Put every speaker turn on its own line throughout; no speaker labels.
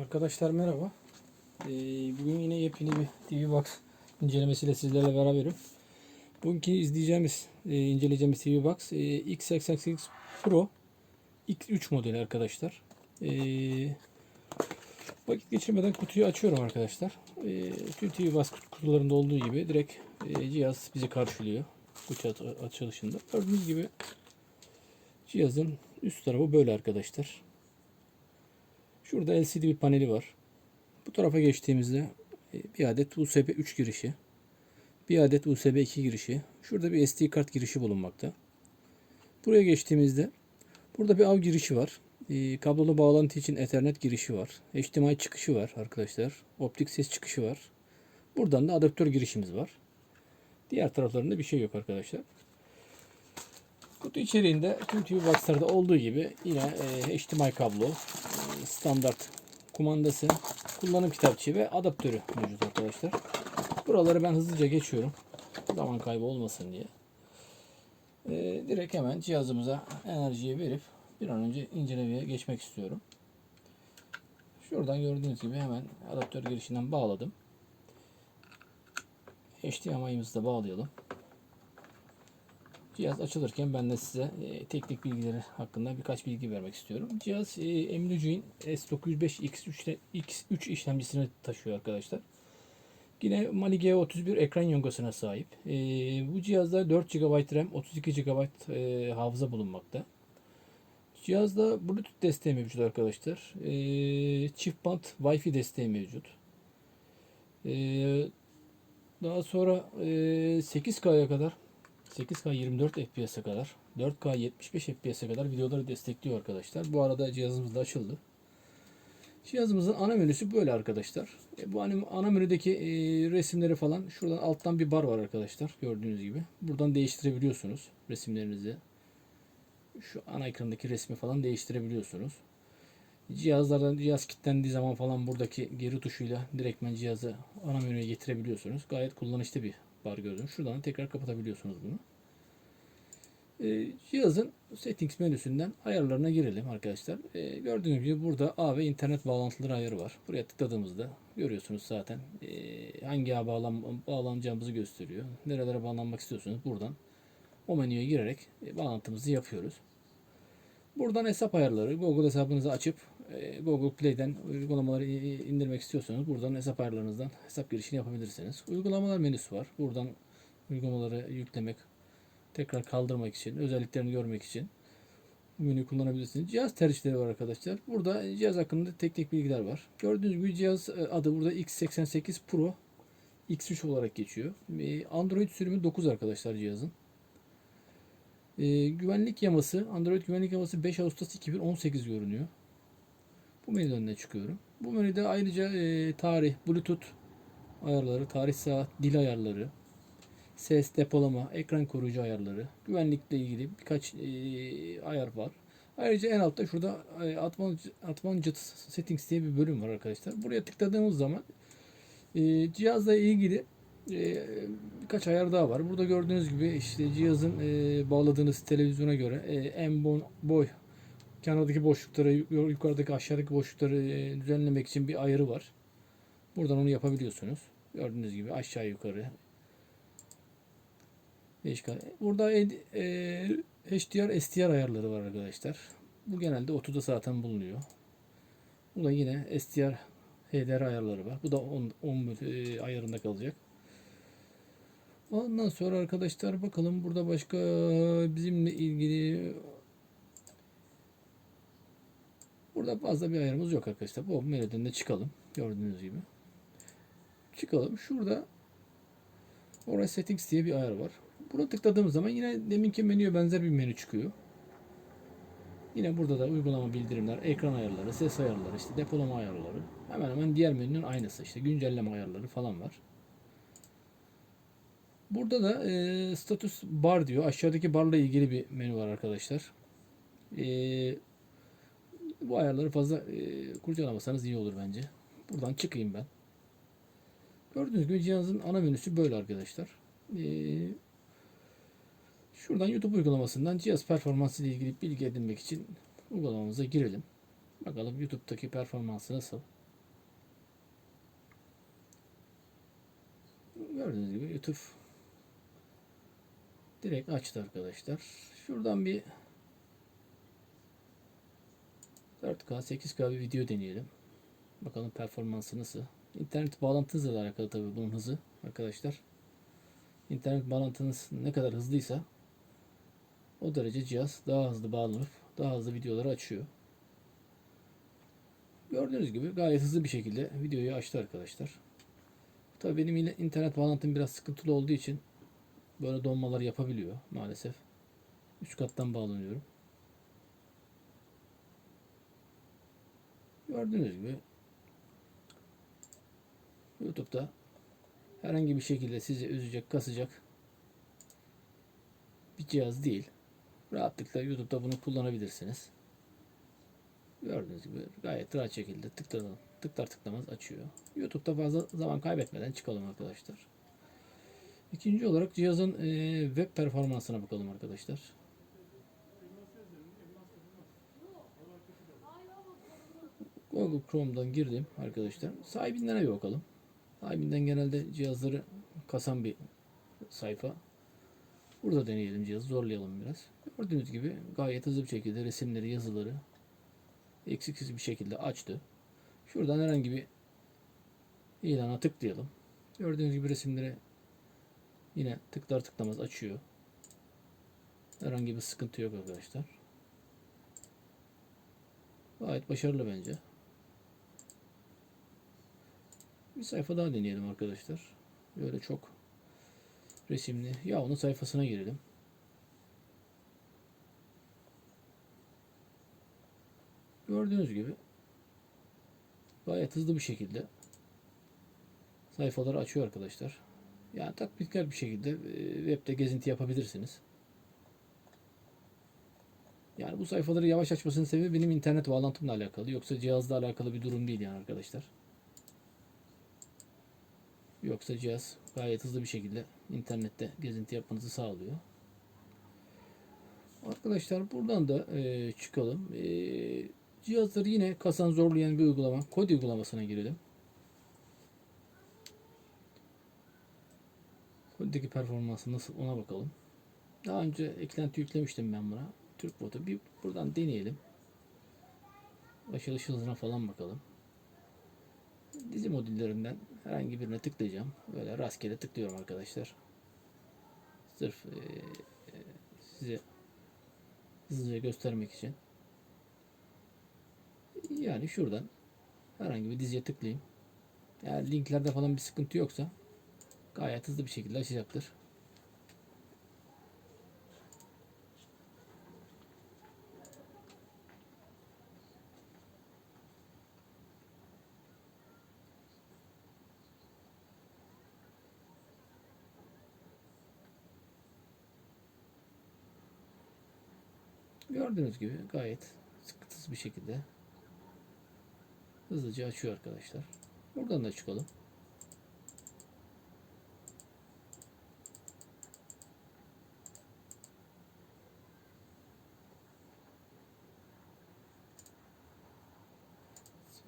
Arkadaşlar merhaba. Ee, bugün yine yepyeni bir TV Box incelemesiyle sizlerle beraberim. Bugünkü izleyeceğimiz, e, inceleyeceğimiz TV Box e, X88 Pro X3 modeli arkadaşlar. E, vakit geçirmeden kutuyu açıyorum arkadaşlar. E, tüm TV Box kutularında olduğu gibi direkt e, cihaz bizi karşılıyor. Kutu aç- açılışında. Gördüğünüz gibi cihazın üst tarafı böyle arkadaşlar. Şurada LCD bir paneli var. Bu tarafa geçtiğimizde e, bir adet USB 3 girişi, bir adet USB 2 girişi, şurada bir SD kart girişi bulunmakta. Buraya geçtiğimizde burada bir av girişi var. E, Kablolu bağlantı için Ethernet girişi var. HDMI çıkışı var arkadaşlar. Optik ses çıkışı var. Buradan da adaptör girişimiz var. Diğer taraflarında bir şey yok arkadaşlar. Kutu içeriğinde tüm TV Box'larda olduğu gibi yine e, HDMI kablo, standart kumandası, kullanım kitapçığı ve adaptörü mevcut arkadaşlar. Buraları ben hızlıca geçiyorum. Zaman kaybı olmasın diye. E, direkt hemen cihazımıza enerjiyi verip bir an önce incelemeye geçmek istiyorum. Şuradan gördüğünüz gibi hemen adaptör girişinden bağladım. HDMI'mizi de bağlayalım. Cihaz açılırken ben de size e, teknik bilgileri hakkında birkaç bilgi vermek istiyorum. Cihaz e, Emulogi'nin S905X3 ile- X3 işlemcisini taşıyor arkadaşlar. Yine Mali G31 ekran yongasına sahip. E, bu cihazda 4 GB RAM, 32 GB e, hafıza bulunmakta. Cihazda Bluetooth desteği mevcut arkadaşlar. E, çift bant Wi-Fi desteği mevcut. E, daha sonra e, 8K'ya kadar 8K 24 FPS'e kadar 4K 75 FPS'e kadar videoları destekliyor arkadaşlar. Bu arada cihazımız da açıldı. Cihazımızın ana menüsü böyle arkadaşlar. E, bu ana menüdeki e, resimleri falan şuradan alttan bir bar var arkadaşlar gördüğünüz gibi. Buradan değiştirebiliyorsunuz resimlerinizi. Şu ana ekrandaki resmi falan değiştirebiliyorsunuz. Cihazlardan cihaz kilitlendiği zaman falan buradaki geri tuşuyla direktmen cihazı ana menüye getirebiliyorsunuz. Gayet kullanışlı bir bar gördüm. Şuradan tekrar kapatabiliyorsunuz bunu. Ee, cihazın settings menüsünden ayarlarına girelim arkadaşlar. Ee, gördüğünüz gibi burada ağ ve internet bağlantıları ayarı var. Buraya tıkladığımızda görüyorsunuz zaten ee, hangi ağ bağlan bağlanacağımızı gösteriyor. Nerelere bağlanmak istiyorsanız buradan o menüye girerek e, bağlantımızı yapıyoruz. Buradan hesap ayarları, Google hesabınızı açıp e, Google Play'den uygulamaları indirmek istiyorsanız buradan hesap ayarlarınızdan hesap girişini yapabilirsiniz. Uygulamalar menüsü var. Buradan uygulamaları yüklemek, tekrar kaldırmak için, özelliklerini görmek için bu menüyü kullanabilirsiniz. Cihaz tercihleri var arkadaşlar. Burada cihaz hakkında teknik bilgiler var. Gördüğünüz gibi cihaz e, adı burada X88 Pro X3 olarak geçiyor. E, Android sürümü 9 arkadaşlar cihazın. E, güvenlik yaması, Android güvenlik yaması 5 Ağustos 2018 görünüyor. Bu menüden de çıkıyorum. Bu menüde ayrıca e, tarih, Bluetooth ayarları, tarih saat, dil ayarları, ses, depolama, ekran koruyucu ayarları, güvenlikle ilgili birkaç e, ayar var. Ayrıca en altta şurada e, Advanced, Settings diye bir bölüm var arkadaşlar. Buraya tıkladığımız zaman e, cihazla ilgili e, birkaç ayar daha var. Burada gördüğünüz gibi işte cihazın e, bağladığınız televizyona göre e, en boy kenardaki boşlukları, yu- yukarıdaki aşağıdaki boşlukları e, düzenlemek için bir ayarı var. Buradan onu yapabiliyorsunuz. Gördüğünüz gibi aşağı yukarı. Değişik. Burada e, HDR, SDR ayarları var arkadaşlar. Bu genelde otoda zaten bulunuyor. Bu da yine SDR, HDR ayarları var. Bu da 10, 10 e, ayarında kalacak. Ondan sonra arkadaşlar bakalım burada başka bizimle ilgili Burada fazla bir ayarımız yok arkadaşlar. Bu menüden de çıkalım. Gördüğünüz gibi. Çıkalım. Şurada Oraya Settings diye bir ayar var. Buna tıkladığımız zaman yine deminki menüye benzer bir menü çıkıyor. Yine burada da uygulama bildirimler, ekran ayarları, ses ayarları, işte depolama ayarları. Hemen hemen diğer menünün aynısı. işte güncelleme ayarları falan var. Burada da e, status bar diyor. Aşağıdaki barla ilgili bir menü var arkadaşlar. E, bu ayarları fazla e, kurcalamasanız iyi olur bence. Buradan çıkayım ben. Gördüğünüz gibi cihazın ana menüsü böyle arkadaşlar. E, şuradan YouTube uygulamasından cihaz performansı ile ilgili bilgi edinmek için uygulamamıza girelim. Bakalım YouTube'daki performansı nasıl? Gördüğünüz gibi YouTube direkt açtı arkadaşlar. Şuradan bir 4K 8K bir video deneyelim. Bakalım performansı nasıl. İnternet bağlantınızla alakalı tabii bunun hızı arkadaşlar. İnternet bağlantınız ne kadar hızlıysa o derece cihaz daha hızlı bağlanıp daha hızlı videoları açıyor. Gördüğünüz gibi gayet hızlı bir şekilde videoyu açtı arkadaşlar. Tabii benim yine internet bağlantım biraz sıkıntılı olduğu için böyle donmalar yapabiliyor maalesef. Üst kattan bağlanıyorum. Gördüğünüz gibi YouTube'da herhangi bir şekilde sizi üzecek, kasacak bir cihaz değil. Rahatlıkla YouTube'da bunu kullanabilirsiniz. Gördüğünüz gibi gayet rahat şekilde tıklar, tıklar tıklamaz açıyor. YouTube'da fazla zaman kaybetmeden çıkalım arkadaşlar. İkinci olarak cihazın web performansına bakalım arkadaşlar. Google Chrome'dan girdim arkadaşlar. Sahibinden bir bakalım. Sahibinden genelde cihazları kasan bir sayfa. Burada deneyelim cihazı, zorlayalım biraz. Gördüğünüz gibi gayet hızlı bir şekilde resimleri, yazıları eksiksiz bir şekilde açtı. Şuradan herhangi bir ilana tıklayalım. Gördüğünüz gibi resimleri yine tıklar tıklamaz açıyor. Herhangi bir sıkıntı yok arkadaşlar. Gayet başarılı bence. Bir sayfa daha deneyelim arkadaşlar. Böyle çok resimli. Ya onun sayfasına girelim. Gördüğünüz gibi gayet hızlı bir şekilde sayfaları açıyor arkadaşlar. Yani tatminkar bir şekilde e, webde gezinti yapabilirsiniz. Yani bu sayfaları yavaş açmasının sebebi benim internet bağlantımla alakalı. Yoksa cihazla alakalı bir durum değil yani arkadaşlar. Yoksa cihaz gayet hızlı bir şekilde internette gezinti yapmanızı sağlıyor. Arkadaşlar buradan da e, çıkalım. E, cihazları yine kasan zorlayan bir uygulama. Kodi uygulamasına girelim. Kodideki performansı nasıl ona bakalım. Daha önce eklenti yüklemiştim ben buna. Türk botu. Bir buradan deneyelim. Açılış hızına falan bakalım. Dizi modüllerinden herhangi birine tıklayacağım. Böyle rastgele tıklıyorum arkadaşlar. Sırf e, e, size hızlıca göstermek için. Yani şuradan herhangi bir diziye tıklayayım. Eğer linklerde falan bir sıkıntı yoksa gayet hızlı bir şekilde açacaktır. Gördüğünüz gibi gayet sıkıntısız bir şekilde hızlıca açıyor arkadaşlar. Buradan da çıkalım.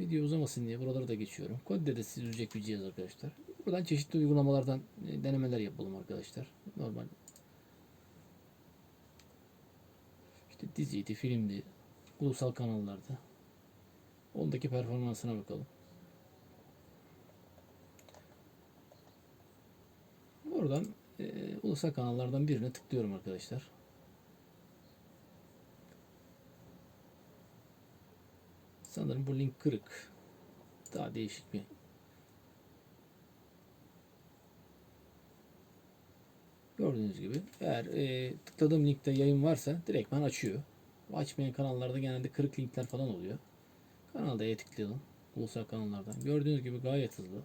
Video uzamasın diye buraları da geçiyorum. Kodde de sizi üzecek bir cihaz arkadaşlar. Buradan çeşitli uygulamalardan e, denemeler yapalım arkadaşlar. Normal İşte diziydi, filmdi, ulusal kanallarda. Ondaki performansına bakalım. Oradan e, ulusal kanallardan birine tıklıyorum arkadaşlar. Sanırım bu link kırık. Daha değişik bir Gördüğünüz gibi eğer e, tıkladığım linkte yayın varsa direktman açıyor. Açmayan kanallarda genelde kırık linkler falan oluyor. Kanalda E tıklayalım. Ulusal kanallardan. Gördüğünüz gibi gayet hızlı.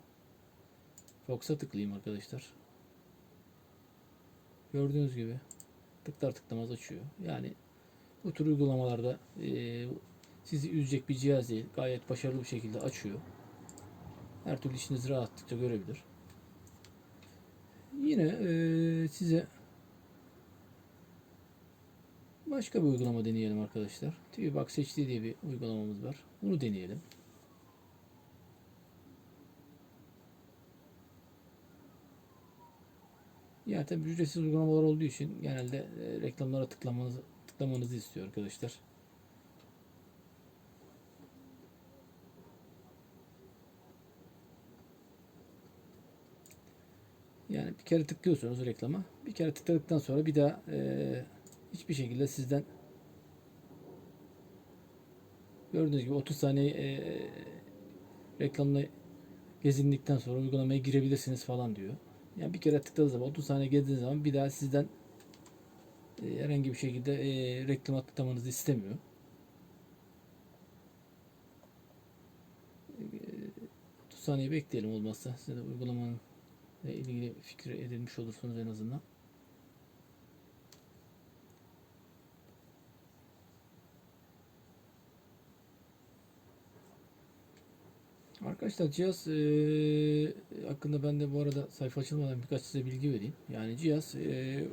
Fox'a tıklayayım arkadaşlar. Gördüğünüz gibi tıklar tıklamaz açıyor. Yani bu tür uygulamalarda e, sizi üzecek bir cihaz değil. Gayet başarılı bir şekilde açıyor. Her türlü işinizi rahatlıkla görebilir. Yine e, size başka bir uygulama deneyelim arkadaşlar. TV Box HD diye bir uygulamamız var. Bunu deneyelim. Yani tabii ücretsiz uygulamalar olduğu için genelde e, reklamlara tıklamanızı, tıklamanızı istiyor arkadaşlar. Yani bir kere tıklıyorsunuz reklama. Bir kere tıkladıktan sonra bir daha e, hiçbir şekilde sizden gördüğünüz gibi 30 saniye e, reklamla gezindikten sonra uygulamaya girebilirsiniz falan diyor. Yani bir kere tıkladığı zaman 30 saniye gezdiğiniz zaman bir daha sizden e, herhangi bir şekilde e, reklama tıklamanızı istemiyor. E, 30 saniye bekleyelim olmazsa size de uygulamanın ile ilgili fikir edinmiş olursunuz en azından. Arkadaşlar cihaz eee, hakkında ben de bu arada sayfa açılmadan birkaç size bilgi vereyim. Yani cihaz eee,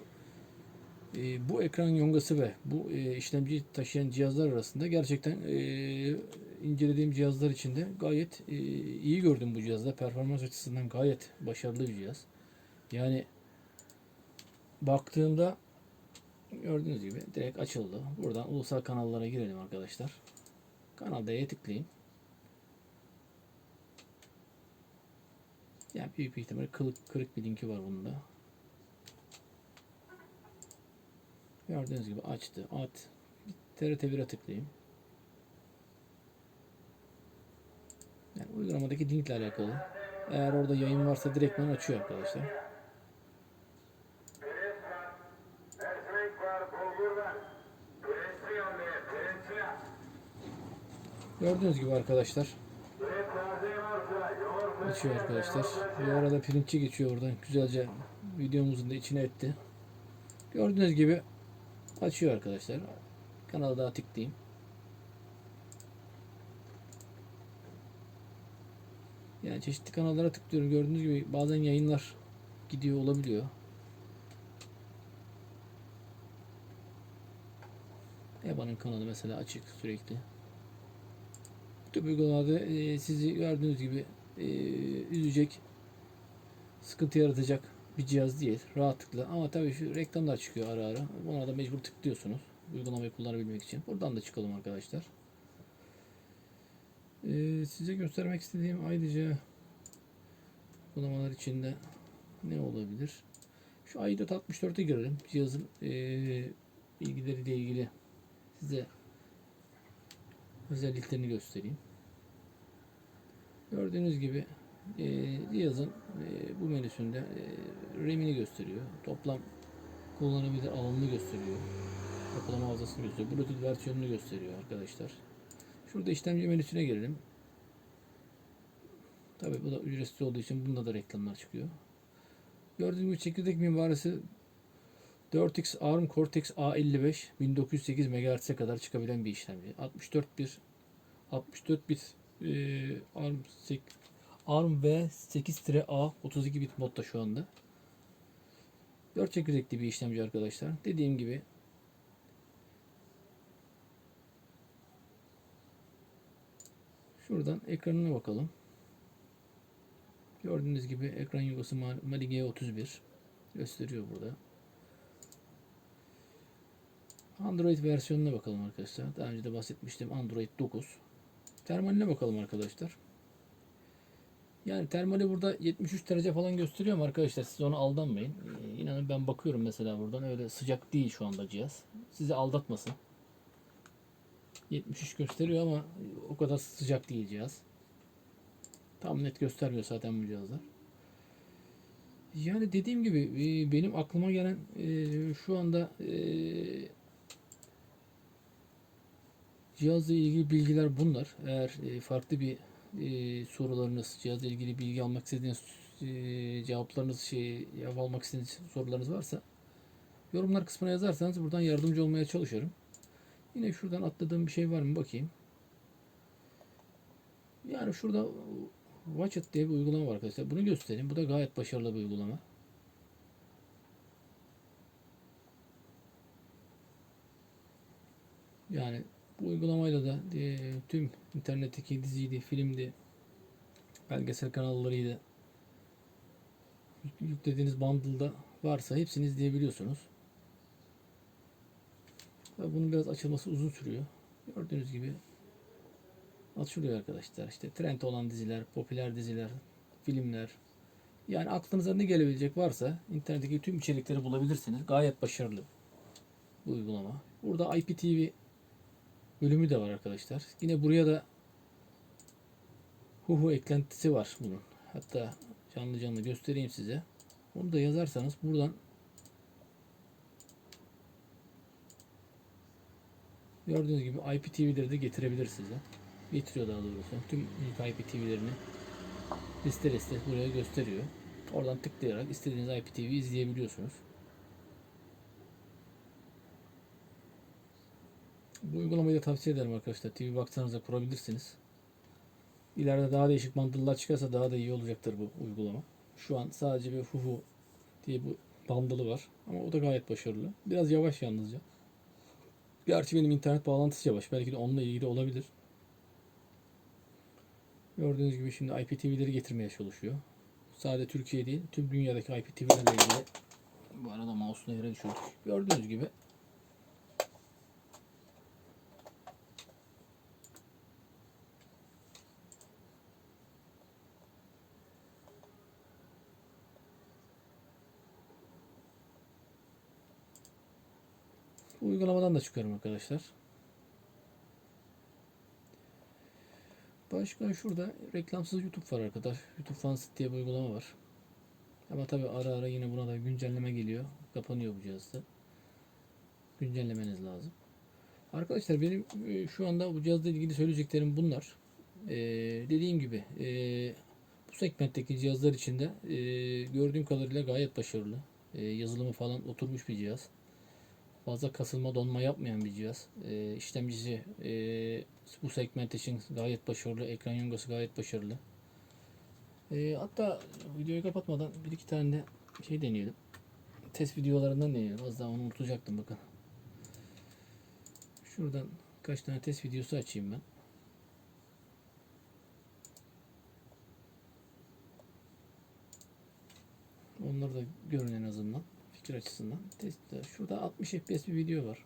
eee, bu ekran yongası ve bu eee, işlemci taşıyan cihazlar arasında gerçekten eee, incelediğim cihazlar içinde gayet eee, iyi gördüm bu cihazda. Performans açısından gayet başarılı bir cihaz. Yani baktığımda gördüğünüz gibi direkt açıldı. Buradan ulusal kanallara girelim arkadaşlar. Kanal D'ye tıklayın. Yani büyük bir ihtimalle kılık, kırık bir linki var bunda. Gördüğünüz gibi açtı. At. TRT 1'e tıklayayım. Uygulamadaki linkle alakalı. Eğer orada yayın varsa direktmen açıyor arkadaşlar. Gördüğünüz gibi arkadaşlar açıyor arkadaşlar. Bu arada pirinççi geçiyor oradan. Güzelce videomuzun da içine etti. Gördüğünüz gibi açıyor arkadaşlar. Kanala daha tıklayayım. Yani çeşitli kanallara tıklıyorum. Gördüğünüz gibi bazen yayınlar gidiyor olabiliyor. EBA'nın kanalı mesela açık sürekli. Tip uygulamalarda e, sizi gördüğünüz gibi e, üzecek, sıkıntı yaratacak bir cihaz değil. Rahatlıkla. Ama tabii şu reklamlar çıkıyor ara ara. Ona da mecbur tıklıyorsunuz. Uygulamayı kullanabilmek için. Buradan da çıkalım arkadaşlar. E, size göstermek istediğim ayrıca uygulamalar içinde ne olabilir? Şu i4 64'e girelim. Cihazın e, bilgileriyle ilgili size özelliklerini göstereyim. Gördüğünüz gibi e, cihazın e, bu menüsünde e, RAM'ini gösteriyor. Toplam kullanabilir alanını gösteriyor. Toplam hafızasını gösteriyor. Bluetooth versiyonunu gösteriyor arkadaşlar. Şurada işlemci menüsüne gelelim. Tabi bu da ücretsiz olduğu için bunda da reklamlar çıkıyor. Gördüğünüz gibi çekirdek mimarisi 4X ARM Cortex A55 1908 MHz'e kadar çıkabilen bir işlemci. 64 bit 64 bit e, ARM sek- ARM v 8-A 32 bit modda şu anda. 4 çekirdekli bir işlemci arkadaşlar. Dediğim gibi Şuradan ekranına bakalım. Gördüğünüz gibi ekran yuvası Mali G31 gösteriyor burada. Android versiyonuna bakalım arkadaşlar. Daha önce de bahsetmiştim Android 9. Termaline bakalım arkadaşlar. Yani termali burada 73 derece falan gösteriyor mu arkadaşlar? Siz ona aldanmayın. Ee, inanın ben bakıyorum mesela buradan öyle sıcak değil şu anda cihaz. Sizi aldatmasın. 73 gösteriyor ama o kadar sıcak değil cihaz. Tam net göstermiyor zaten bu cihazlar. Yani dediğim gibi e, benim aklıma gelen e, şu anda e, cihazla ilgili bilgiler bunlar. Eğer farklı bir sorularınız, cihazla ilgili bilgi almak istediğiniz cevaplarınız, şey almak istediğiniz sorularınız varsa yorumlar kısmına yazarsanız buradan yardımcı olmaya çalışırım. Yine şuradan atladığım bir şey var mı bakayım. Yani şurada Watch It diye bir uygulama var arkadaşlar. Bunu göstereyim. Bu da gayet başarılı bir uygulama. Yani bu uygulamayla da e, tüm internetteki diziydi, filmdi, belgesel kanallarıydı. Yüklediğiniz bundle'da varsa hepsini izleyebiliyorsunuz. Bunun biraz açılması uzun sürüyor. Gördüğünüz gibi açılıyor arkadaşlar. İşte trend olan diziler, popüler diziler, filmler. Yani aklınıza ne gelebilecek varsa internetteki tüm içerikleri bulabilirsiniz. Gayet başarılı bu uygulama. Burada IPTV bölümü de var arkadaşlar. Yine buraya da Huhu eklentisi var bunun. Hatta canlı canlı göstereyim size. Onu da yazarsanız buradan gördüğünüz gibi IPTV'leri de getirebilir size. Getiriyor daha doğrusu. Tüm ilk IPTV'lerini liste liste buraya gösteriyor. Oradan tıklayarak istediğiniz IPTV'yi izleyebiliyorsunuz. Bu uygulamayı da tavsiye ederim arkadaşlar. TV Box'ınıza kurabilirsiniz. İleride daha değişik bundle'lar çıkarsa daha da iyi olacaktır bu uygulama. Şu an sadece bir Huhu diye bu bundle'ı var. Ama o da gayet başarılı. Biraz yavaş yalnızca. Gerçi benim internet bağlantısı yavaş. Belki de onunla ilgili olabilir. Gördüğünüz gibi şimdi IPTV'leri getirmeye çalışıyor. Sadece Türkiye değil, tüm dünyadaki IPTV'lerle ilgili bu arada mouse'unu yere düşürdük. Gördüğünüz gibi uygulamadan da çıkıyorum arkadaşlar. Başka şurada reklamsız YouTube var arkadaş. YouTube Fansit diye bir uygulama var. Ama tabi ara ara yine buna da güncelleme geliyor. Kapanıyor bu cihazda. Güncellemeniz lazım. Arkadaşlar benim e, şu anda bu cihazla ilgili söyleyeceklerim bunlar. Ee, dediğim gibi e, bu segmentteki cihazlar içinde e, gördüğüm kadarıyla gayet başarılı. E, yazılımı falan oturmuş bir cihaz fazla kasılma donma yapmayan bir cihaz. E, işlemcisi e, bu segment için gayet başarılı. Ekran yongası gayet başarılı. E, hatta videoyu kapatmadan bir iki tane de şey deneyelim. Test videolarından deneyelim. Az daha onu unutacaktım bakın. Şuradan kaç tane test videosu açayım ben. Onları da görün en azından fikir açısından. Testte şurada 60 FPS bir video var.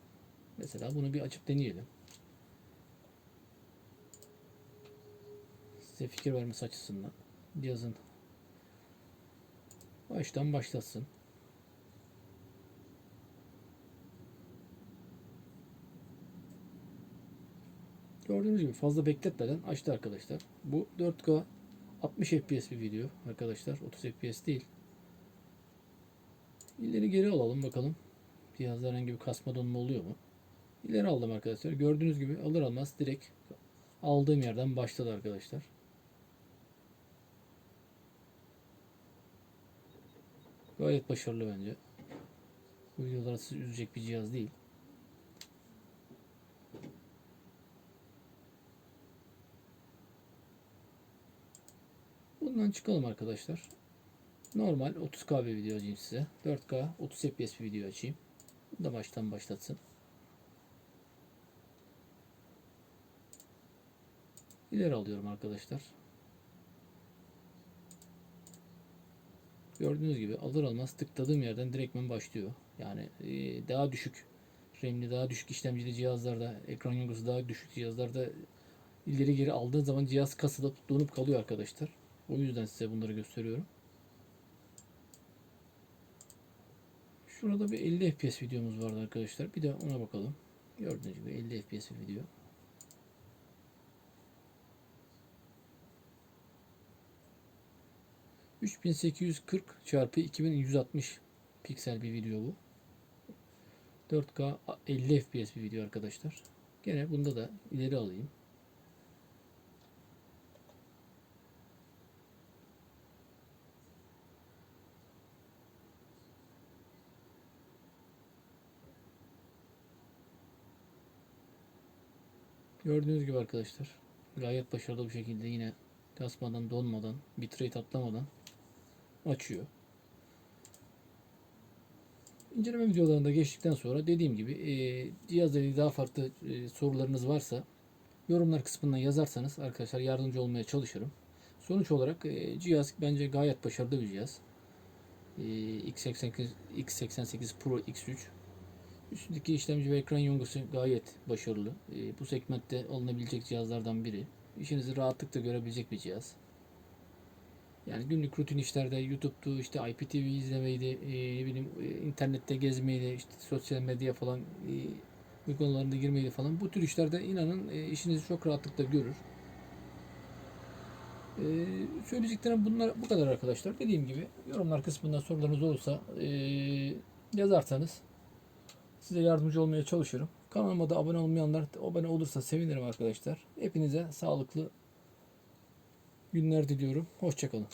Mesela bunu bir açıp deneyelim. Size fikir vermesi açısından. Cihazın baştan başlasın. Gördüğünüz gibi fazla bekletmeden açtı arkadaşlar. Bu 4K 60 FPS bir video arkadaşlar. 30 FPS değil. İleri geri alalım bakalım. Cihazda herhangi bir kasma donma oluyor mu? İleri aldım arkadaşlar. Gördüğünüz gibi alır almaz direkt aldığım yerden başladı arkadaşlar. Gayet başarılı bence. Bu videolar sizi üzecek bir cihaz değil. Bundan çıkalım arkadaşlar. Normal 30K bir video açayım size. 4K 30 FPS bir video açayım. Bunu da baştan başlatsın. İleri alıyorum arkadaşlar. Gördüğünüz gibi alır almaz tıkladığım yerden direktmen başlıyor. Yani e, daha düşük RAM'li daha düşük işlemcili cihazlarda ekran yongası daha düşük cihazlarda ileri geri aldığın zaman cihaz kasılıp donup kalıyor arkadaşlar. O yüzden size bunları gösteriyorum. Şurada bir 50 FPS videomuz vardı arkadaşlar. Bir de ona bakalım. Gördüğünüz gibi 50 FPS bir video. ...3840 çarpı 2160 piksel bir video bu. 4K 50 FPS bir video arkadaşlar. Gene bunda da ileri alayım. Gördüğünüz gibi arkadaşlar gayet başarılı bir şekilde yine kasmadan donmadan bitrate atlamadan açıyor. İnceleme videolarında geçtikten sonra dediğim gibi e, cihazla ilgili daha farklı e, sorularınız varsa yorumlar kısmından yazarsanız arkadaşlar yardımcı olmaya çalışırım. Sonuç olarak e, cihaz bence gayet başarılı bir cihaz. Ee, X88, X88 Pro X3. Üstündeki işlemci ve ekran yongusu gayet başarılı. Ee, bu segmentte alınabilecek cihazlardan biri. İşinizi rahatlıkla görebilecek bir cihaz. Yani günlük rutin işlerde YouTube'du, işte IPTV izlemeydi, e, ne bileyim e, internette gezmeydi, işte sosyal medya falan e, uygulamalarında girmeydi falan. Bu tür işlerde inanın e, işinizi çok rahatlıkla görür. E, söyleyeceklerim bunlar bu kadar arkadaşlar. Dediğim gibi yorumlar kısmında sorularınız olursa e, yazarsanız size yardımcı olmaya çalışırım. Kanalıma da abone olmayanlar abone olursa sevinirim arkadaşlar. Hepinize sağlıklı günler diliyorum. Hoşçakalın.